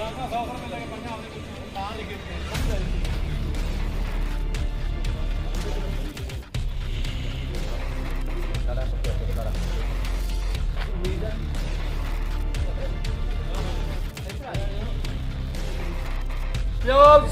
10 100 ਰੁਪਏ ਲੈ ਕੇ ਪੰਜਾਂ ਆਪਣੇ ਨਾਲ ਲਿਖੇ ਸਮਝਾਇਆ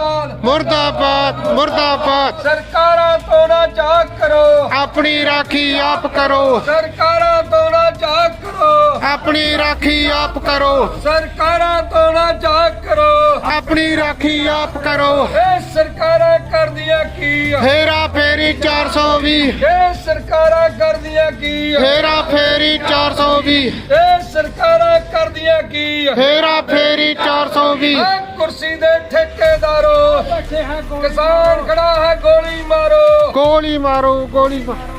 ਮੁਰਦਾਬਾਦ। ਮੁਰਦਾਬਾਦ ਮੁਰਦਾਬਾਦ। ਸਰਕਾਰਾਂ ਤੋਂ ਨਾ ਝਾਕ ਕਰੋ। ਆਪਣੀ ਰਾਖੀ ਆਪ ਕਰੋ। ਸਰਕਾਰਾਂ ਆਪਣੀ ਰਾਖੀ ਆਪ ਕਰੋ। ਸਰਕਾਰਾਂ ਤੋਂ ਨਾ ਝਾਕ ਕਰੋ। ਆਪਣੀ ਰਾਖੀ ਆਪ ਕਰੋ। ਇਹ ਸਰਕਾਰਾਂ ਕਰਦੀਆਂ ਕੀ ਫੇਰਾ ਫੇਰੀ 420 ਇਹ ਸਰਕਾਰਾਂ ਕਰਦੀਆਂ ਕੀ ਫੇਰਾ ਫੇਰੀ 420 ਇਹ ਸਰਕਾਰਾਂ ਕਰਦੀਆਂ ਕੀ ਫੇਰਾ ਫੇਰੀ 420 ਆ ਕੁਰਸੀ ਦੇ ਠੇਕੇਦਾਰੋ ਕਿਸਾਨ ਖੜਾ ਹੈ ਗੋਲੀ ਮਾਰੋ। ਗੋਲੀ ਮਾਰੋ ਗੋਲੀ ਮਾਰੋ।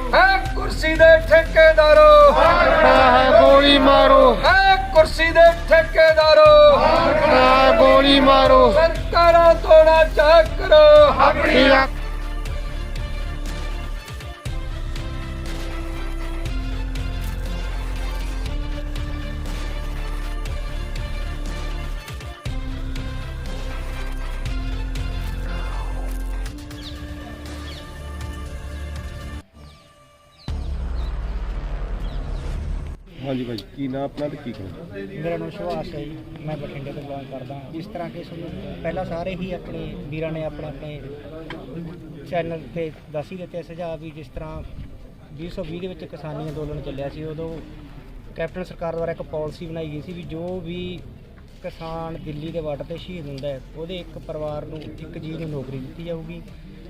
ਕੁਰਸੀ ਦੇ ਠੇਕੇਦਾਰੋ। ਹੈ ਗੋਲੀ ਮਾਰੋ। ਆ ਕੁਰਸੀ ਦੇ ਠੇਕੇਦਾਰੋ। ਹੈ ਗੋਲੀ ਮਾਰੋ। ਸਰਕਾਰਾਂ ਤੋਂ ਨਾ ਝਾਕ ਕਰੋ। ਆਪਣੀ ਹਾਂਜੀ ਭਾਈ, ਕੀ ਨਾਮ ਆਪਣਾ ਤੇ ਕੀ ਕਹੋ ਮੇਰਾ ਨਾਮ ਸੁਭਾਸ਼ ਹੈ ਜੀ, ਮੈਂ ਬਠਿੰਡੇ ਤੋਂ ਬਿਲੋਂਗ ਕਰਦਾ ਹਾਂ। ਜਿਸ ਤਰ੍ਹਾਂ ਕਿ ਤੁਹਾਨੂੰ ਪਹਿਲਾਂ ਸਾਰੇ ਹੀ ਆਪਣੇ ਵੀਰਾਂ ਨੇ ਆਪਣੇ ਆਪਣੇ ਚੈਨਲ ਤੇ ਦੱਸ ਹੀ ਦਿੱਤੇ ਸੁਝਾਅ ਵੀ ਜਿਸ ਤਰ੍ਹਾਂ 2020 ਦੇ ਵਿੱਚ ਕਿਸਾਨੀ ਅੰਦੋਲਨ ਚੱਲਿਆ ਸੀ, ਉਦੋਂ ਕੈਪਟਨ ਸਰਕਾਰ ਦੁਆਰਾ ਇੱਕ ਪਾਲਿਸੀ ਬਣਾਈ ਗਈ ਸੀ ਵੀ ਜੋ ਵੀ ਕਿਸਾਨ ਦਿੱਲੀ ਦੇ ਬਾਰਡਰ ਤੇ ਸ਼ਹੀਦ ਹੁੰਦਾ ਹੈ, ਉਹਦੇ ਇੱਕ ਪਰਿਵਾਰ ਨੂੰ ਇੱਕ ਜੀ ਨੂੰ ਨੌਕਰੀ ਦਿੱਤੀ ਜਾਊਗੀ।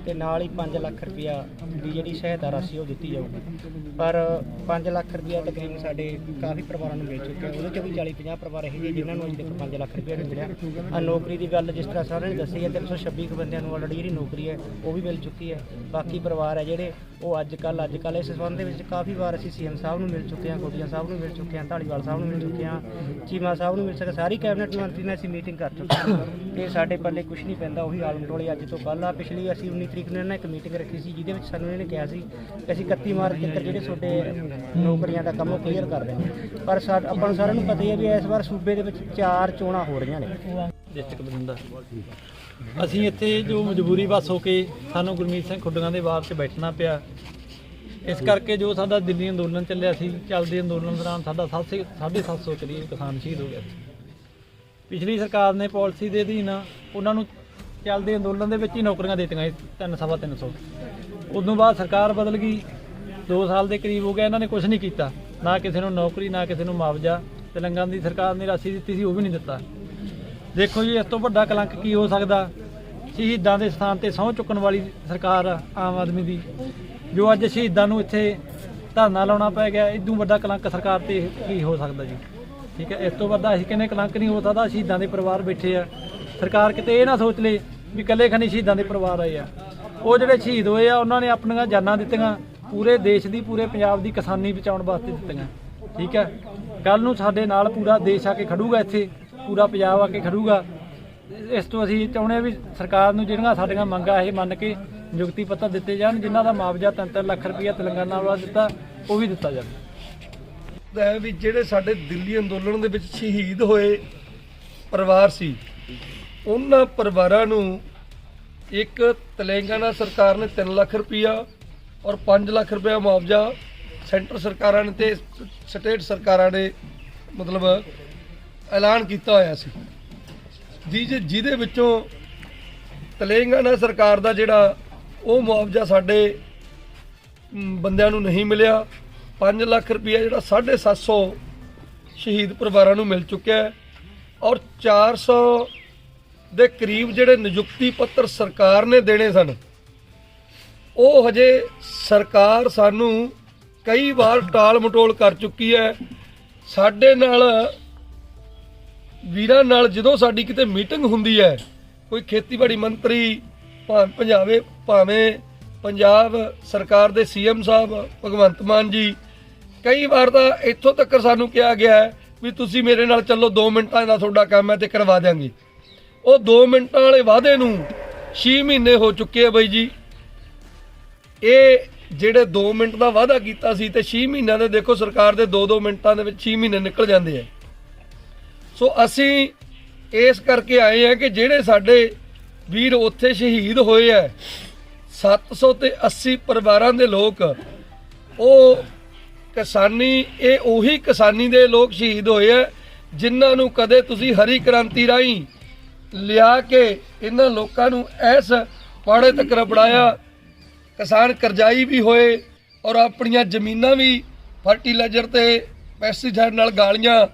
ਤੇ ਨਾਲ ਹੀ 5 ਲੱਖ ਰੁਪਇਆ ਦੀ ਜਿਹੜੀ ਸਹਾਇਤਾ ਰਾਸ਼ੀ ਉਹ ਦਿੱਤੀ ਜਾਊਗੀ। ਪਰ 5 ਲੱਖ ਰੁਪਇਆ ਤਕਰੀਬਨ ਸਾਡੇ ਕਾਫੀ ਪਰਿਵਾਰਾਂ ਨੂੰ ਮਿਲ ਚੁੱਕਿਆ। ਉਹਦੇ ਚ ਵੀ 40 50 ਪਰਿਵਾਰ ਇਹ ਜਿਹੇ ਜਿਨ੍ਹਾਂ ਨੂੰ ਅਜੇ ਤੱਕ 5 ਲੱਖ ਰੁਪਇਆ ਨਹੀਂ ਮਿਲਿਆ। ਆ ਨੌਕਰੀ ਦੀ ਗੱਲ ਜਿਸ ਤਰ੍ਹਾਂ ਸਾਰਿਆਂ ਨੇ ਦੱਸੀ ਹੈ 326 ਕੁ ਬੰਦਿਆਂ ਨੂੰ ਆਲਰੇਡੀ ਜਿਹੜੀ ਨੌਕਰੀ ਹੈ, ਉਹ ਵੀ ਮਿਲ ਚੁੱਕੀ ਹੈ। ਬਾਕੀ ਪਰਿਵਾਰ ਹੈ ਜਿਹੜੇ, ਉਹ ਅੱਜ ਕੱਲ ਅੱਜ ਕੱਲ ਇਸ ਸੰਬੰਧ ਦੇ ਵਿੱਚ ਕਾਫੀ ਵਾਰ ਅਸੀਂ ਸੀਐਮ ਸਾਹਿਬ ਨੂੰ ਮਿਲ ਚੁੱਕੇ ਹਾਂ ਕੋਟੀਆ ਸਾਹਿਬ ਨੂੰ ਮਿਲ ਚੁੱਕੇ ਹਾਂ ਢਾਲੀਵਾਲ ਸਾਹਿਬ ਨੂੰ ਮਿਲ ਚੁੱਕੇ ਹਾਂ, ਚੀਮਾ ਸਾਹਿਬ ਨੂੰ ਮਿਲ ਸਕੇ, ਸਾਰੀ ਕੈਬਨਿਟ ਮੰਤਰੀ ਨਾਲ ਅਸੀਂ ਮੀਟਿੰਗ ਕਰ ਚੁੱਕੇ ਹਾਂ। ਤੇ ਸਾਡੇ ਪੱਲੇ ਕੁਝ ਨਹੀਂ ਪੈਂਦਾ, ਉਹੀ ਆਲਮ ਟੋਲੇ ਅੱਜ ਤੋਂ ਕੱਲ੍ਹ ਆ। ਪਿਛਲੀ ਅਸੀਂ 19 ਤਰੀਕ ਨੂੰ ਇਹਨਾਂ ਇੱਕ ਮੀਟਿੰਗ ਰੱਖੀ ਸੀ, ਜਿਹਦੇ ਵਿੱਚ ਸਾਨੂੰ ਇਹਨੇ ਕਿਹਾ ਸੀ ਕਿ ਅਸੀਂ 31 ਮਾਰਚ ਤੱਕ ਜਿਹੜੇ ਤੁਹਾਡੇ ਨੌਕਰੀਆਂ ਦਾ ਕੰਮ ਉਹ ਕਲੀਅਰ ਕਰ ਦੇਣਾ ਪਰ ਸਾ ਆਪਾਂ ਨੂੰ ਸਾਰਿਆਂ ਨੂੰ ਪਤਾ ਹੀ ਹੈ ਵੀ ਇਸ ਵਾਰ ਸੂਬੇ ਦੇ ਵਿੱਚ ਚਾਰ ਚੋਣਾਂ ਹੋ ਰਹੀਆਂ ਨੇ। ਡਿਸਟ੍ਰਿਕਟ ਬਠਿੰਡਾ। ਅਸੀਂ ਇੱਥੇ ਜੋ ਮਜਬੂਰੀ ਬਸ ਹੋ ਕੇ ਸਾਨੂੰ ਗੁਰਮੀਤ ਸਿੰਘ ਖੁੱਡੀਆਂ ਦੇ ਬਾਰ 'ਚ ਬੈਠਣਾ ਪਿਆ। ਇਸ ਕਰਕੇ ਜੋ ਸਾਡਾ ਦਿੱਲੀ ਅੰਦੋਲਨ ਚੱਲਿਆ ਸੀ, ਚੱਲਦੇ ਅੰਦੋਲਨ ਦੌਰਾਨ ਸਾਡਾ 750 ਕਰੀਬ ਕਿਸਾਨ ਸ਼ਹੀਦ ਹੋ ਗਿਆ ਸੀ ਪਿਛਲੀ ਸਰਕਾਰ ਨੇ ਪਾਲਿਸੀ ਦੇ ਅਧੀਨ ਉਹਨਾਂ ਨੂੰ ਚੱਲਦੇ ਅੰਦੋਲਨ ਦੇ ਵਿੱਚ ਹੀ ਨੌਕਰੀਆਂ ਦੇ ਦਿੱਤੀਆਂ ਸੀ, ਤਿੰਨ, ਸਵਾ ਤਿੰਨ ਸੌ। ਉਦੋਂ ਬਾਅਦ ਸਰਕਾਰ ਬਦਲ ਗਈ। 2 ਸਾਲ ਦੇ ਕਰੀਬ ਹੋ ਗਿਆ, ਇਹਨਾਂ ਨੇ ਕੁਝ ਨਹੀਂ ਕੀਤਾ। ਨਾ ਕਿਸੇ ਨੂੰ ਨੌਕਰੀ, ਨਾ ਕਿਸੇ ਨੂੰ ਮੁਆਵਜ਼ਾ। ਤੇਲੰਗਾਨਾ ਦੀ ਸਰਕਾਰ ਨੇ ਰਾਸ਼ੀ ਦਿੱਤੀ ਸੀ, ਉਹ ਵੀ ਨਹੀਂ ਦਿੱਤਾ। ਦੇਖੋ ਜੀ, ਇਸ ਤੋਂ ਵੱਡਾ ਕਲੰਕ ਕੀ ਹੋ ਸਕਦਾ? ਸ਼ਹੀਦਾਂ ਦੇ ਸਥਾਨ ਤੇ ਸਹੁੰ ਚੁੱਕਣ ਵਾਲੀ ਸਰਕਾਰ ਆਮ ਆਦਮੀ ਦੀ, ਜੋ ਅੱਜ ਸ਼ਹੀਦਾਂ ਨੂੰ ਇੱਥੇ ਧਰਨਾ ਲਾਉਣਾ ਪੈ ਗਿਆ, ਇਦੋਂ ਵੱਡਾ ਕਲੰਕ ਸਰਕਾਰ ਤੇ ਕੀ ਹੋ ਸਕਦਾ ਜੀ? ਠੀਕ ਹੈ, ਇਸ ਤੋਂ ਵੱਡਾ ਅਸੀਂ ਕਹਿੰਦੇ ਕਲੰਕ ਨਹੀਂ ਹੋ ਸਕਦਾ? ਸ਼ਹੀਦਾਂ ਦੇ ਪਰਿਵਾਰ ਬੈਠੇ ਆ। ਸਰਕਾਰ ਕਿਤੇ ਇਹ ਨਾ ਸੋਚ ਲੇ ਵੀ ਇਕੱਲੇ ਖਣੀ ਸ਼ਹੀਦਾਂ ਦੇ ਪਰਿਵਾਰ ਆਏ ਆ। ਉਹ ਜਿਹੜੇ ਸ਼ਹੀਦ ਹੋਏ ਆ, ਉਹਨਾਂ ਨੇ ਆਪਣੀਆਂ ਜਾਨਾਂ ਦਿੱਤੀਆਂ। ਪੂਰੇ ਦੇਸ਼ ਦੀ, ਪੂਰੇ ਪੰਜਾਬ ਦੀ ਕਿਸਾਨੀ ਬਚਾਉਣ ਵਾਸਤੇ ਦਿੱਤੀਆਂ। ਠੀਕ ਹੈ? ਕੱਲ ਨੂੰ ਸਾਡੇ ਨਾਲ ਪੂਰਾ ਦੇਸ਼ ਆ ਕੇ ਖੜੂਗਾ ਇੱਥੇ। ਪੂਰਾ ਪੰਜਾਬ ਆ ਕੇ ਖੜੂਗਾ। ਇਸ ਤੋਂ ਅਸੀਂ ਚਾਹੁੰਦੇ ਹਾਂ ਵੀ ਸਰਕਾਰ ਨੂੰ ਜਿਹੜੀਆਂ ਸਾਡੀਆਂ ਮੰਗਾਂ ਇਹ ਮੰਨ ਕੇ ਨਿਯੁਕਤੀ ਪੱਤਰ ਦਿੱਤੇ ਜਾਣ, ਜਿਨ੍ਹਾਂ ਦਾ ਮੁਆਵਜ਼ਾ 3-3 ਲੱਖ ਰੁਪਈਆ ਤੇਲੰਗਾਨਾ ਵਾਲਾ ਦਿੱਤਾ, ਉਹ ਵੀ ਦਿੱਤਾ ਜਾਵੇ। ਹੈ ਵੀ ਜਿਹੜੇ ਸਾਡੇ ਦਿੱਲੀ ਅੰਦੋਲਨ ਦੇ ਵਿੱਚ ਸ਼ਹੀਦ ਹੋਏ ਪਰਿਵਾਰ ਸੀ ਉਹਨਾਂ ਪਰਿਵਾਰਾਂ ਨੂੰ ਇੱਕ ਤੇਲੰਗਾਨਾ ਸਰਕਾਰ ਨੇ 3 ਲੱਖ ਰੁਪਇਆ ਔਰ 5 ਲੱਖ ਰੁਪਇਆ ਮੁਆਵਜ਼ਾ ਸੈਂਟਰ ਸਰਕਾਰਾਂ ਨੇ ਤੇ ਸਟੇਟ ਸਰਕਾਰਾਂ ਨੇ ਮਤਲਬ ਐਲਾਨ ਕੀਤਾ ਹੋਇਆ ਸੀ। ਜੀ ਜੀ- ਜਿਹਦੇ ਵਿੱਚੋਂ ਤੇਲੰਗਾਨਾ ਸਰਕਾਰ ਦਾ ਜਿਹੜਾ ਉਹ ਮੁਆਵਜ਼ਾ ਸਾਡੇ ਬੰਦਿਆਂ ਨੂੰ ਨਹੀਂ ਮਿਲਿਆ 5 ਲੱਖ ਰੁਪਇਆ ਜਿਹੜਾ 750 ਸ਼ਹੀਦ ਪਰਿਵਾਰਾਂ ਨੂੰ ਮਿਲ ਚੁੱਕਿਆ ਹੈ ਔਰ 400 ਦੇ ਕਰੀਬ ਜਿਹੜੇ ਨਿਯੁਕਤੀ ਪੱਤਰ ਸਰਕਾਰ ਨੇ ਦੇਣੇ ਸਨ, ਉਹ ਹਜੇ ਸਰਕਾਰ ਸਾਨੂੰ ਕਈ ਵਾਰ ਟਾਲ ਮਟੋਲ ਕਰ ਚੁੱਕੀ ਹੈ। ਸਾਡੇ ਨਾਲ, ਵੀਰਾਂ ਨਾਲ ਜਦੋਂ ਸਾਡੀ ਕਿਤੇ ਮੀਟਿੰਗ ਹੁੰਦੀ ਹੈ, ਕੋਈ ਖੇਤੀਬਾੜੀ ਮੰਤਰੀ, ਭਾਵੇਂ ਪੰਜਾਬੇ, ਭਾਵੇਂ ਪੰਜਾਬ ਸਰਕਾਰ ਦੇ ਸੀਐਮ ਸਾਹਿਬ, ਭਗਵੰਤ ਮਾਨ ਜੀ, ਕਈ ਵਾਰ ਤਾਂ ਇੱਥੋਂ ਤੱਕ ਸਾਨੂੰ ਕਿਹਾ ਗਿਆ ਵੀ ਤੁਸੀਂ ਮੇਰੇ ਨਾਲ ਚੱਲੋ 2 ਮਿੰਟਾਂ ਦਾ ਤੁਹਾਡਾ ਕੰਮ ਹੈ ਤੇ ਕਰਵਾ ਦਿਆਂਗੇ। ਉਹ 2 ਮਿੰਟਾਂ ਵਾਲੇ ਵਾਅਦੇ ਨੂੰ 6 ਮਹੀਨੇ ਹੋ ਚੁੱਕੇ ਆ ਬਾਈ ਜੀ। ਇਹ ਜਿਹੜੇ 2 ਮਿੰਟ ਦਾ ਵਾਅਦਾ ਕੀਤਾ ਸੀ ਤੇ 6 ਮਹੀਨਿਆਂ ਦੇ ਦੇਖੋ ਸਰਕਾਰ ਦੇ 2-2 ਮਿੰਟਾਂ ਦੇ ਵਿੱਚ 6 ਮਹੀਨੇ ਨਿਕਲ ਜਾਂਦੇ ਆ। ਸੋ ਅਸੀਂ ਇਸ ਕਰਕੇ ਆਏ ਆ ਕਿ ਜਿਹੜੇ ਸਾਡੇ ਵੀਰ ਉੱਥੇ ਸ਼ਹੀਦ ਹੋਏ ਆ 700 ਤੇ 80 ਪਰਿਵਾਰਾਂ ਦੇ ਲੋਕ, ਉਹ ਕਿਸਾਨੀ, ਇਹ ਉਹੀ ਕਿਸਾਨੀ ਦੇ ਲੋਕ ਸ਼ਹੀਦ ਹੋਏ ਆ, ਜਿਨ੍ਹਾਂ ਨੂੰ ਕਦੇ ਤੁਸੀਂ ਹਰੀ ਕ੍ਰਾਂਤੀ ਰਾਹੀਂ ਲਿਆ ਕੇ ਇਹਨਾਂ ਲੋਕਾਂ ਨੂੰ ਐਸ ਪਾੜੇ ਤੱਕ ਰਪੜਾਇਆ ਕਿਸਾਨ ਕਰਜ਼ਾਈ ਵੀ ਹੋਏ ਔਰ ਆਪਣੀਆਂ ਜ਼ਮੀਨਾਂ ਵੀ ਫਰਟੀਲਾਈਜ਼ਰ ਤੇ ਪੈਸਟੀਸਾਈਡ ਨਾਲ ਗਾਲੀਆਂ।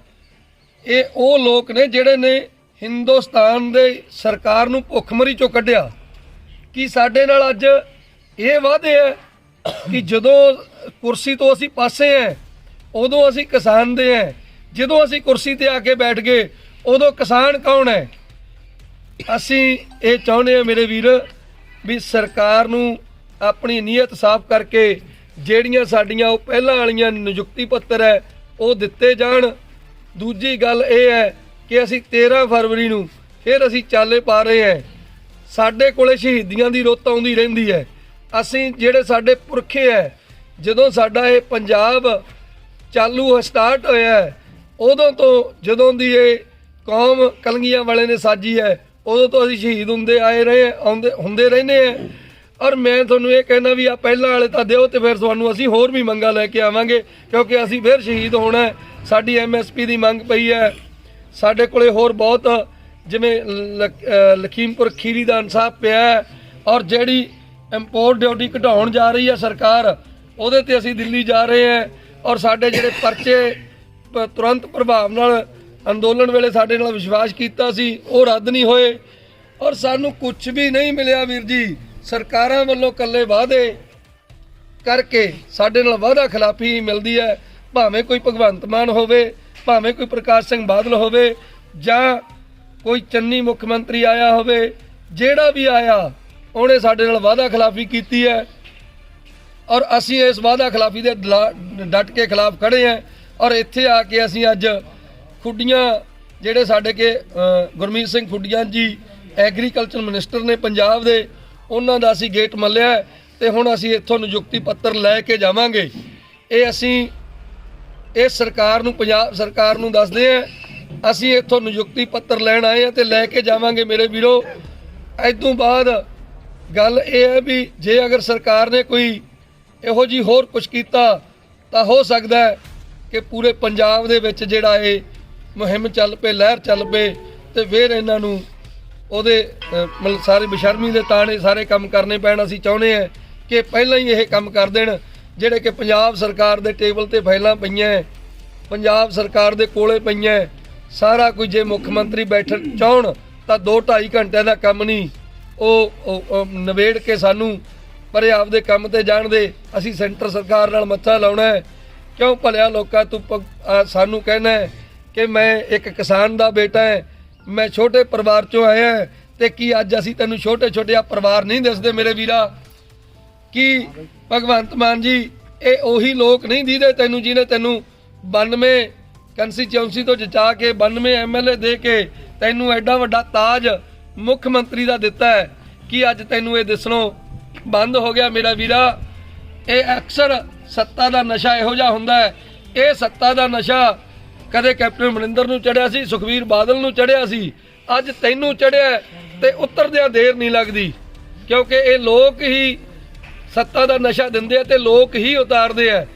ਇਹ ਉਹ ਲੋਕ ਨੇ ਜਿਹੜੇ ਨੇ ਹਿੰਦੁਸਤਾਨ ਦੇ ਸਰਕਾਰ ਨੂੰ ਭੁੱਖਮਰੀ ਚੋਂ ਕੱਢਿਆ। ਕਿ ਸਾਡੇ ਨਾਲ ਅੱਜ ਇਹ ਵਾਅਦੇ ਹੈ ਕਿ ਜਦੋਂ ਕੁਰਸੀ ਤੋਂ ਅਸੀਂ ਪਾਸੇ ਹੈ, ਉਦੋਂ ਅਸੀਂ ਕਿਸਾਨ ਦੇ ਹੈ। ਜਦੋਂ ਅਸੀਂ ਕੁਰਸੀ ਤੇ ਆ ਕੇ ਬੈਠ ਗਏ, ਉਦੋਂ ਕਿਸਾਨ ਕੌਣ ਹੈ? ਅਸੀਂ ਇਹ ਚਾਹੁੰਦੇ ਹਾਂ ਮੇਰੇ ਵੀਰ ਵੀ ਸਰਕਾਰ ਨੂੰ ਆਪਣੀ ਨੀਅਤ ਸਾਫ਼ ਕਰਕੇ ਜਿਹੜੀਆਂ ਸਾਡੀਆਂ ਉਹ ਪਹਿਲਾਂ ਵਾਲੀਆਂ ਨਿਯੁਕਤੀ ਪੱਤਰ ਹੈ, ਉਹ ਦਿੱਤੇ ਜਾਣ। ਦੂਜੀ ਗੱਲ ਇਹ ਹੈ ਕਿ ਅਸੀਂ 13 ਫਰਵਰੀ ਨੂੰ ਫਿਰ ਅਸੀਂ ਚਾਲੇ ਪਾ ਰਹੇ ਹਾਂ। ਸਾਡੇ ਕੋਲੇ ਸ਼ਹੀਦੀਆਂ ਦੀ ਰੁੱਤ ਆਉਂਦੀ ਰਹਿੰਦੀ ਹੈ। ਅਸੀਂ ਜਿਹੜੇ ਸਾਡੇ ਪੁਰਖੇ ਹੈ, ਜਦੋਂ ਸਾਡਾ ਇਹ ਪੰਜਾਬ ਚਾਲੂ ਸਟਾਰਟ ਹੋਇਆ ਉਦੋਂ ਤੋਂ ਜਦੋਂ ਦੀ ਇਹ ਕੌਮ ਕਲੰਗੀਆਂ ਵਾਲੇ ਨੇ ਸਾਜੀ ਹੈ ਉਦੋਂ ਤੋਂ ਅਸੀਂ ਸ਼ਹੀਦ ਹੁੰਦੇ ਆਏ ਰਹੇ, ਆਉਂਦੇ, ਹੁੰਦੇ ਰਹਿੰਦੇ ਆ। ਔਰ ਮੈਂ ਤੁਹਾਨੂੰ ਇਹ ਕਹਿਣਾ ਵੀ ਆ ਪਹਿਲਾਂ ਵਾਲੇ ਤਾਂ ਦਿਓ ਤੇ ਫਿਰ ਤੁਹਾਨੂੰ ਅਸੀਂ ਹੋਰ ਵੀ ਮੰਗਾਂ ਲੈ ਕੇ ਆਵਾਂਗੇ, ਕਿਉਂਕਿ ਅਸੀਂ ਫਿਰ ਸ਼ਹੀਦ ਹੋਣਾ ਹੈ। ਸਾਡੀ ਐਮਐਸਪੀ ਦੀ ਮੰਗ ਪਈ ਹੈ। ਸਾਡੇ ਕੋਲੇ ਹੋਰ ਬਹੁਤ, ਜਿਵੇਂ ਲ- ਲਖੀਮਪੁਰ ਖੀਰੀ ਦਾ ਇਨਸਾਫ ਪਿਆ ਔਰ ਜਿਹੜੀ ਇੰਪੋਰਟ ਡਿਊਟੀ ਘਟਾਉਣ ਜਾ ਰਹੀ ਹੈ ਸਰਕਾਰ, ਉਹਦੇ ਤੇ ਅਸੀਂ ਦਿੱਲੀ ਜਾ ਰਹੇ ਹਾਂ। ਔਰ ਸਾਡੇ ਜਿਹੜੇ ਪਰਚੇ ਤੁਰੰਤ ਪ੍ਰਭਾਵ ਨਾਲ ਅੰਦੋਲਨ ਵੇਲੇ ਸਾਡੇ ਨਾਲ ਵਿਸ਼ਵਾਸ ਕੀਤਾ ਸੀ, ਉਹ ਰੱਦ ਨਹੀਂ ਹੋਏ। ਔਰ ਸਾਨੂੰ ਕੁਝ ਵੀ ਨਹੀਂ ਮਿਲਿਆ ਵੀਰ ਜੀ। ਸਰਕਾਰਾਂ ਵੱਲੋਂ ਕੱਲੇ ਵਾਅਦੇ ਕਰਕੇ ਸਾਡੇ ਨਾਲ ਵਾਅਦਾ ਖਿਲਾਫੀ ਮਿਲਦੀ ਹੈ। ਭਾਵੇਂ ਕੋਈ ਭਗਵੰਤ ਮਾਨ ਹੋਵੇ, ਭਾਵੇਂ ਕੋਈ ਪ੍ਰਕਾਸ਼ ਸਿੰਘ ਬਾਦਲ ਹੋਵੇ, ਜਾਂ ਕੋਈ ਚੰਨੀ ਮੁੱਖ ਮੰਤਰੀ ਆਇਆ ਹੋਵੇ, ਜਿਹੜਾ ਵੀ ਆਇਆ, ਉਹਨੇ ਸਾਡੇ ਨਾਲ ਵਾਅਦਾ ਖਿਲਾਫੀ ਕੀਤੀ ਹੈ। ਔਰ ਅਸੀਂ ਇਸ ਵਾਅਦਾ ਖਿਲਾਫੀ ਦੇ ਦਲਾ- ਡਟ ਕੇ ਖਿਲਾਫ ਖੜੇ ਹਾਂ। ਔਰ ਇੱਥੇ ਆ ਕੇ ਅਸੀਂ ਅੱਜ ਖੁੱਡੀਆਂ ਜਿਹੜੇ ਸਾਡੇ ਕੇ ਗੁਰਮੀਤ ਸਿੰਘ ਖੁੱਡੀਆਂ ਜੀ ਐਗਰੀਕਲਚਰ ਮਿਨਿਸਟਰ ਨੇ ਪੰਜਾਬ ਦੇ, ਉਹਨਾਂ ਦਾ ਅਸੀਂ ਗੇਟ ਮੱਲਿਆ ਹੈ ਤੇ ਹੁਣ ਅਸੀਂ ਇੱਥੋਂ ਨਿਯੁਕਤੀ ਪੱਤਰ ਲੈ ਕੇ ਜਾਵਾਂਗੇ। ਇਹ ਅਸੀਂ, ਇਹ ਸਰਕਾਰ ਨੂੰ, ਪੰਜਾਬ ਸਰਕਾਰ ਨੂੰ ਦੱਸਦੇ ਆ, ਅਸੀਂ ਇੱਥੋਂ ਨਿਯੁਕਤੀ ਪੱਤਰ ਲੈਣ ਆਏ ਆ ਤੇ ਲੈ ਕੇ ਜਾਵਾਂਗੇ ਮੇਰੇ ਵੀਰੋ। ਤੋਂ ਬਾਅਦ ਗੱਲ ਇਹ ਹੈ ਵੀ ਜੇ ਅਗਰ ਸਰਕਾਰ ਨੇ ਕੋਈ ਇਹੋ ਜੀ ਹੋਰ ਕੁਝ ਕੀਤਾ ਤਾਂ ਹੋ ਸਕਦਾ ਕਿ ਪੂਰੇ ਪੰਜਾਬ ਦੇ ਵਿੱਚ ਜਿਹੜਾ ਇਹ ਮੁਹਿੰਮ ਚੱਲ ਪਏ, ਲਹਿਰ ਚੱਲ ਪਏ ਤੇ ਫਿਰ ਇਹਨਾਂ ਨੂੰ ਉਹਦੇ ਮਤਲਬ ਸਾਰੇ ਬਸ਼ਰਮੀ ਦੇ ਤਾਣੇ ਸਾਰੇ ਕੰਮ ਕਰਨੇ ਪੈਣ, ਅਸੀਂ ਚਾਹੁੰਦੇ ਹਾਂ ਕਿ ਪਹਿਲਾਂ ਹੀ ਇਹ ਕੰਮ ਕਰ ਦੇਣ, ਜਿਹੜੇ ਕਿ ਪੰਜਾਬ ਸਰਕਾਰ ਦੇ ਟੇਬਲ ਤੇ ਫਾਈਲਾਂ ਪਈਆਂ ਪੰਜਾਬ ਸਰਕਾਰ ਦੇ ਕੋਲੇ ਪਈਆਂ ਸਾਰਾ ਕੁਝ ਜੇ ਮੁੱਖ ਮੰਤਰੀ ਬੈਠਣ ਚਾਹਣ, ਤਾਂ 2.5 ਘੰਟਿਆਂ ਦਾ ਕੰਮ ਨਹੀਂ, ਉਹ, ਉਹ- ਨਵੇੜ ਕੇ ਸਾਨੂੰ ਪਰੇ ਆਪਦੇ ਕੰਮ ਤੇ ਜਾਣ ਦੇ, ਅਸੀਂ ਸੈਂਟਰ ਸਰਕਾਰ ਨਾਲ ਮੱਥਾ ਲਾਉਣਾ ਕਿਉਂ ਭਲਿਆ ਲੋਕਾਂ ਤੂੰ ਸਾਨੂੰ ਕਹਿਣਾ ਕਿ ਮੈਂ ਇੱਕ ਕਿਸਾਨ ਦਾ ਬੇਟਾ ਹੈ, ਮੈਂ ਛੋਟੇ ਪਰਿਵਾਰ ਚੋਂ ਆਇਆ ਹਾਂ ਤੇ ਕੀ ਅੱਜ ਅਸੀਂ ਤੈਨੂੰ ਛੋਟੇ ਛੋਟੇ ਆ ਪਰਿਵਾਰ ਨਹੀਂ ਦਿਸਦੇ ਮੇਰੇ ਵੀਰਾ? ਕਿ ਭਗਵੰਤ ਮਾਨ ਜੀ, ਇਹ ਉਹੀ ਲੋਕ ਨਹੀਂ ਦੀਦੇ ਤੈਨੂੰ ਜਿਹਨੇ ਤੈਨੂੰ 92 ਕੰਸਟੀਚੁਐਂਸੀ ਤੋਂ ਜਿਤਾ ਕੇ 92 ਐਮਐਲਏ ਦੇ ਕੇ ਤੈਨੂੰ ਐਡਾ ਵੱਡਾ ਤਾਜ ਮੁੱਖ ਮੰਤਰੀ ਦਾ ਦਿੱਤਾ ਹੈ? ਕਿ ਅੱਜ ਤੈਨੂੰ ਇਹ ਦਿਸਣੋਂ ਬੰਦ ਹੋ ਗਿਆ ਮੇਰਾ ਵੀਰਾ? ਇਹ ਅਕਸਰ ਸੱਤਾ ਦਾ ਨਸ਼ਾ ਇਹੋ ਜਿਹਾ ਹੁੰਦਾ ਹੈ। ਇਹ ਸੱਤਾ ਦਾ ਨਸ਼ਾ ਕਦੇ ਕੈਪਟਨ ਅਮਰਿੰਦਰ ਨੂੰ ਚੜਿਆ ਸੀ ਸੁਖਵੀਰ ਬਾਦਲ ਨੂੰ ਚੜਿਆ ਸੀ। ਅੱਜ ਤੈਨੂੰ ਚੜਿਆ ਤੇ ਉਤਰਦਿਆਂ ਦੇਰ ਨਹੀਂ ਲੱਗਦੀ। ਕਿਉਂਕਿ ਇਹ ਲੋਕ ਹੀ ਸੱਤਾ ਦਾ ਨਸ਼ਾ ਦਿੰਦੇ ਆ ਤੇ ਲੋਕ ਹੀ ਉਤਾਰਦੇ ਆ।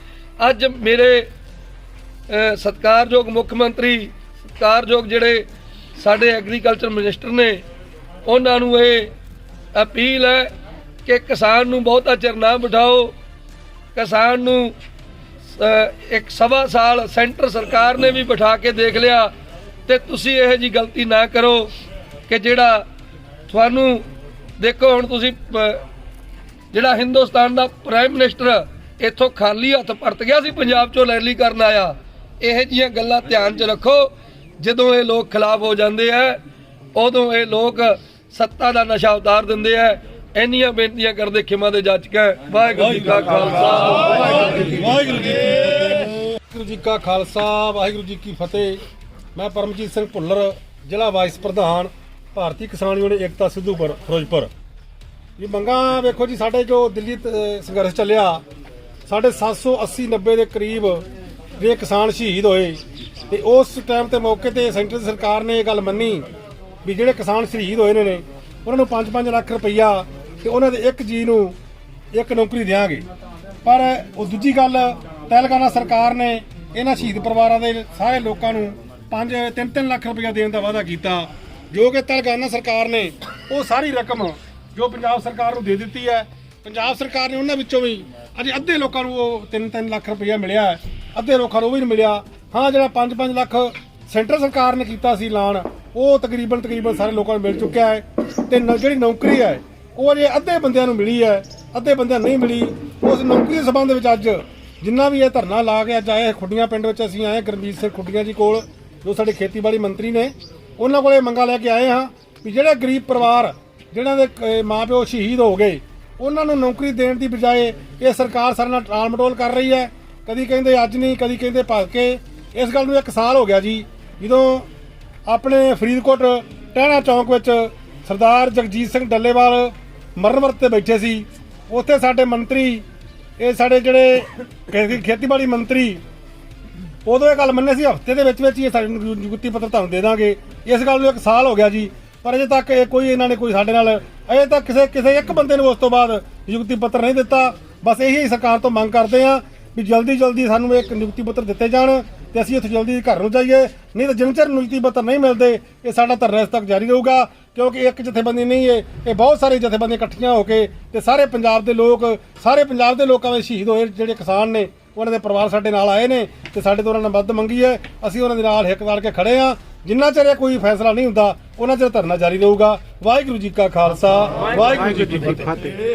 ਅੱਜ ਮੇਰੇ ਅਹ, ਸਤਿਕਾਰਯੋਗ ਮੁੱਖ ਮੰਤਰੀ ਸਤਿਕਾਰਯੋਗ ਜਿਹੜੇ ਸਾਡੇ ਐਗਰੀਕਲਚਰ ਮਿਨਿਸਟਰ ਨੇ ਉਹਨਾਂ ਨੂੰ ਇਹ ਅਪੀਲ ਹੈ ਕਿ ਕਿਸਾਨ ਨੂੰ ਬਹੁਤਾ ਚਿਰ ਨਾ ਬਿਠਾਓ ਕਿਸਾਨ ਨੂੰ ਇੱਕ ਸਵਾ ਸਾਲ ਸੈਂਟਰ ਸਰਕਾਰ ਨੇ ਵੀ ਬਿਠਾ ਕੇ ਦੇਖ ਲਿਆ ਤੇ ਤੁਸੀਂ ਇਹ ਜੀ ਗਲਤੀ ਨਾ ਕਰੋ ਕਿ ਜਿਹੜਾ ਤੁਹਾਨੂੰ ਦੇਖੋ ਹੁਣ ਤੁਸੀਂ ਜਿਹੜਾ ਹਿੰਦੁਸਤਾਨ ਦਾ ਪ੍ਰਾਈਮ ਮਿਨਿਸਟਰ ਇੱਥੋਂ ਖਾਲੀ ਹੱਥ ਪਰਤ ਗਿਆ ਸੀ ਪੰਜਾਬ ਚੋਂ ਰੈਲੀ ਕਰਨ ਆਇਆ, ਇਹ ਜੀਆਂ ਗੱਲਾਂ ਧਿਆਨ 'ਚ ਰੱਖੋ, ਜਦੋਂ ਇਹ ਲੋਕ ਖਿਲਾਫ ਹੋ ਜਾਂਦੇ ਆ, ਉਦੋਂ ਇਹ ਲੋਕ ਸੱਤਾ ਦਾ ਨਸ਼ਾ ਉਤਾਰ ਦਿੰਦੇ ਆ ਇੰਨੀਆਂ ਬੇਨਤੀਆਂ ਕਰਦੇ ਖਿਮਾ ਦੇ ਜੱਜ ਕੇ। ਵਾਹਿਗੁਰੂ ਜੀ ਕਾ ਖਾਲਸਾ। ਵਾਹਿਗੁਰੂ ਜੀ ਕੀ ਫਤਿਹ। ਵਾਹਿਗੁਰੂ ਜੀ ਕਾ ਖਾਲਸਾ ਵਾਹਿਗੁਰੂ ਜੀ ਕੀ ਫਤਿਹ। ਮੈਂ ਪਰਮਜੀਤ ਸਿੰਘ ਭੁੱਲਰ ਜ਼ਿਲ੍ਹਾ ਵਾਈਸ ਪ੍ਰਧਾਨ ਭਾਰਤੀ ਕਿਸਾਨ ਯੂਨੀਅਨ ਏਕਤਾ ਸਿੱਧੂਪੁਰ ਫਿਰੋਜ਼ਪੁਰ। ਵੀ ਮੰਗਾਂ ਵੇਖੋ ਜੀ ਸਾਡੇ ਜੋ ਦਿੱਲੀ ਸੰਘਰਸ਼ ਚੱਲਿਆ ਸਾਡੇ 780 90 ਦੇ ਕਰੀਬ ਜਿਹੜੇ ਕਿਸਾਨ ਸ਼ਹੀਦ ਹੋਏ। ਤੇ ਉਸ ਟਾਈਮ ਤੇ ਮੌਕੇ ਤੇ ਸੈਂਟਰ ਸਰਕਾਰ ਨੇ ਇਹ ਗੱਲ ਮੰਨੀ ਵੀ ਜਿਹੜੇ ਕਿਸਾਨ ਸ਼ਹੀਦ ਹੋਏ ਨੇ ਨੇ ਉਹਨਾਂ ਨੂੰ 5-5 ਲੱਖ ਰੁਪਈਆ ਤੇ ਉਹਨਾਂ ਦੇ ਇੱਕ ਜੀ ਨੂੰ ਇੱਕ ਨੌਕਰੀ ਦੇਾਂਗੇ ਪਰ ਉਹ ਦੂਜੀ ਗੱਲ, ਤੇਲੰਗਾਨਾ ਸਰਕਾਰ ਨੇ ਇਹਨਾਂ ਸ਼ਹੀਦ ਪਰਿਵਾਰਾਂ ਦੇ ਸਾਰੇ ਲੋਕਾਂ ਨੂੰ 5 3-3 ਲੱਖ ਰੁਪਈਆ ਦੇਣ ਦਾ ਵਾਅਦਾ ਕੀਤਾ, ਜੋ ਕਿ ਤੇਲੰਗਾਨਾ ਸਰਕਾਰ ਨੇ ਉਹ ਸਾਰੀ ਰਕਮ ਜੋ ਪੰਜਾਬ ਸਰਕਾਰ ਨੂੰ ਦੇ ਦਿੱਤੀ ਹੈ, ਪੰਜਾਬ ਸਰਕਾਰ ਨੇ ਉਹਨਾਂ ਵਿੱਚੋਂ ਵੀ ਅਜੇ ਅੱਧੇ ਲੋਕਾਂ ਨੂੰ ਉਹ 3-3 ਲੱਖ ਰੁਪਈਆ ਮਿਲਿਆ, ਅੱਧੇ ਲੋਕਾਂ ਨੂੰ ਉਹ ਵੀ ਨਹੀਂ ਮਿਲਿਆ। ਹਾਂ, ਜਿਹੜਾ 5-5 ਲੱਖ ਸੈਂਟਰ ਸਰਕਾਰ ਨੇ ਕੀਤਾ ਸੀ ਐਲਾਨ, ਉਹ ਤਕਰੀਬਨ ਤਕਰੀਬਨ ਸਾਰੇ ਲੋਕਾਂ ਨੂੰ ਮਿਲ ਚੁੱਕਿਆ ਹੈ। ਤੇ ਨ- ਜਿਹੜੀ ਨੌਕਰੀ ਹੈ ਉਹ ਅਜੇ ਅੱਧੇ ਬੰਦਿਆਂ ਨੂੰ ਮਿਲੀ ਹੈ ਅੱਧੇ ਬੰਦਿਆਂ ਨਹੀਂ ਮਿਲੀ। ਉਸ ਨੌਕਰੀ ਦੇ ਸੰਬੰਧ ਵਿੱਚ ਅੱਜ ਜਿੰਨਾ ਵੀ ਇਹ ਧਰਨਾ ਲਾ ਕੇ ਅੱਜ ਆਏ ਖੁੱਡੀਆਂ ਪਿੰਡ ਵਿੱਚ ਅਸੀਂ ਆਏ ਗੁਰਮੀਤ ਸਿੰਘ ਖੁੱਡੀਆਂ ਜੀ ਕੋਲ ਜੋ ਸਾਡੇ ਖੇਤੀਬਾੜੀ ਮੰਤਰੀ ਨੇ। ਉਹਨਾਂ ਕੋਲੇ ਮੰਗਾ ਲੈ ਕੇ ਆਏ ਹਾਂ ਵੀ ਜਿਹੜੇ ਗਰੀਬ ਪਰਿਵਾਰ ਜਿਨ੍ਹਾਂ ਦੇ ਅਹ, ਮਾਪਿਓ ਸ਼ਹੀਦ ਹੋ ਗਏ ਉਹਨਾਂ ਨੂੰ ਨੌਕਰੀ ਦੇਣ ਦੀ ਬਜਾਏ ਇਹ ਸਰਕਾਰ ਸਾਡੇ ਨਾਲ ਟਾਲ ਮਟੋਲ ਕਰ ਰਹੀ ਹੈ। ਕਦੀ ਕਹਿੰਦੇ ਅੱਜ ਨਹੀਂ ਕਦੀ ਕਹਿੰਦੇ ਭੱਜ ਕੇ। ਇਸ ਗੱਲ ਨੂੰ ਇੱਕ ਸਾਲ ਹੋ ਗਿਆ ਜੀ ਜਦੋਂ ਆਪਣੇ ਫਰੀਦਕੋਟ ਟਹਿਣਾ ਚੌਂਕ ਵਿੱਚ ਸਰਦਾਰ ਜਗਜੀਤ ਸਿੰਘ ਡੱਲੇਵਾਲ ਮਰਨ ਵਰਤ ਤੇ ਬੈਠੇ ਸੀ। ਉੱਥੇ ਸਾਡੇ ਮੰਤਰੀ, ਇਹ ਸਾਡੇ ਜਿਹੜੇ ਖੇਤੀਬਾੜੀ ਮੰਤਰੀ, ਉਦੋਂ ਇਹ ਗੱਲ ਮੰਨੇ ਸੀ, ਹਫ਼ਤੇ ਦੇ ਵਿੱਚ ਵਿੱਚ ਹੀ ਸਾਡੇ ਨੂੰ ਨਿਯੁਕਤੀ ਪੱਤਰ ਤੁਹਾਨੂੰ ਦੇ ਦਾਂਗੇ। ਇਸ ਗੱਲ ਨੂੰ ਇੱਕ ਸਾਲ ਹੋ ਗਿਆ ਜੀ, ਪਰ ਅਜੇ ਤੱਕ ਇਹ ਕੋਈ ਇਹਨਾਂ ਨੇ ਕੋਈ ਸਾਡੇ ਨਾਲ, ਅਜੇ ਤੱਕ ਕਿਸੇ ਕਿਸੇ ਇੱਕ ਬੰਦੇ ਨੂੰ ਉਸ ਤੋਂ ਬਾਅਦ ਨਿਯੁਕਤੀ ਪੱਤਰ ਨਹੀਂ ਦਿੱਤਾ। ਬਸ ਇਹੀ ਸਰਕਾਰ ਤੋਂ ਮੰਗ ਕਰਦੇ ਆ ਵੀ ਜਲਦੀ ਜਲਦੀ ਸਾਨੂੰ ਇੱਕ ਨਿਯੁਕਤੀ ਪੱਤਰ ਦਿੱਤੇ ਜਾਣ। ਤੇ ਅਸੀਂ ਇੱਥੇ ਜਲਦੀ ਘਰ ਨੂੰ ਜਾਈਏ। ਨਹੀਂ ਤਾਂ ਜਿੰਨ ਚਿਰ ਨਿਯੁਕਤੀ ਪੱਤਰ ਨਹੀਂ ਮਿਲਦੇ। ਇਹ ਸਾਡਾ ਧਰਨਾ ਇਸ ਤੱਕ ਜਾਰੀ ਰਹੂਗਾ, ਕਿਉਂਕਿ ਇੱਕ ਜਥੇਬੰਦੀ ਨਹੀਂ ਹੈ। ਇਹ ਬਹੁਤ ਸਾਰੇ ਜਥੇਬੰਦੀਆਂ ਇਕੱਠੀਆਂ ਹੋ ਕੇ ਤੇ ਸਾਰੇ ਪੰਜਾਬ ਦੇ ਲੋਕ, ਸਾਰੇ ਪੰਜਾਬ ਦੇ ਲੋਕਾਂ ਦੇ ਸ਼ਹੀਦ ਹੋਏ ਜਿਹੜੇ ਕਿਸਾਨ ਨੇ, ਉਹਨਾਂ ਦੇ ਪਰਿਵਾਰ ਸਾਡੇ ਨਾਲ ਆਏ ਨੇ ਤੇ ਸਾਡੇ ਤੋਂ ਉਹਨਾਂ ਨੇ ਮਦਦ ਮੰਗੀ ਹੈ। ਅਸੀਂ ਉਹਨਾਂ ਦੇ ਨਾਲ ਹਿੱਕ ਕਰਕੇ ਖੜੇ ਆ ਜਿੰਨਾ ਚਿਰ ਇਹ ਕੋਈ ਫੈਸਲਾ ਨਹੀਂ ਹੁੰਦਾ, ਉਹਨਾਂ ਚਿਰ ਧਰਨਾ ਜਾਰੀ ਰਹੂਗਾ। ਵਾਹਿਗੁਰੂ ਜੀ ਕਾ ਖਾਲਸਾ, ਵਾਹਿਗੁਰੂ ਜੀ ਕੀ ਫਤਿਹ।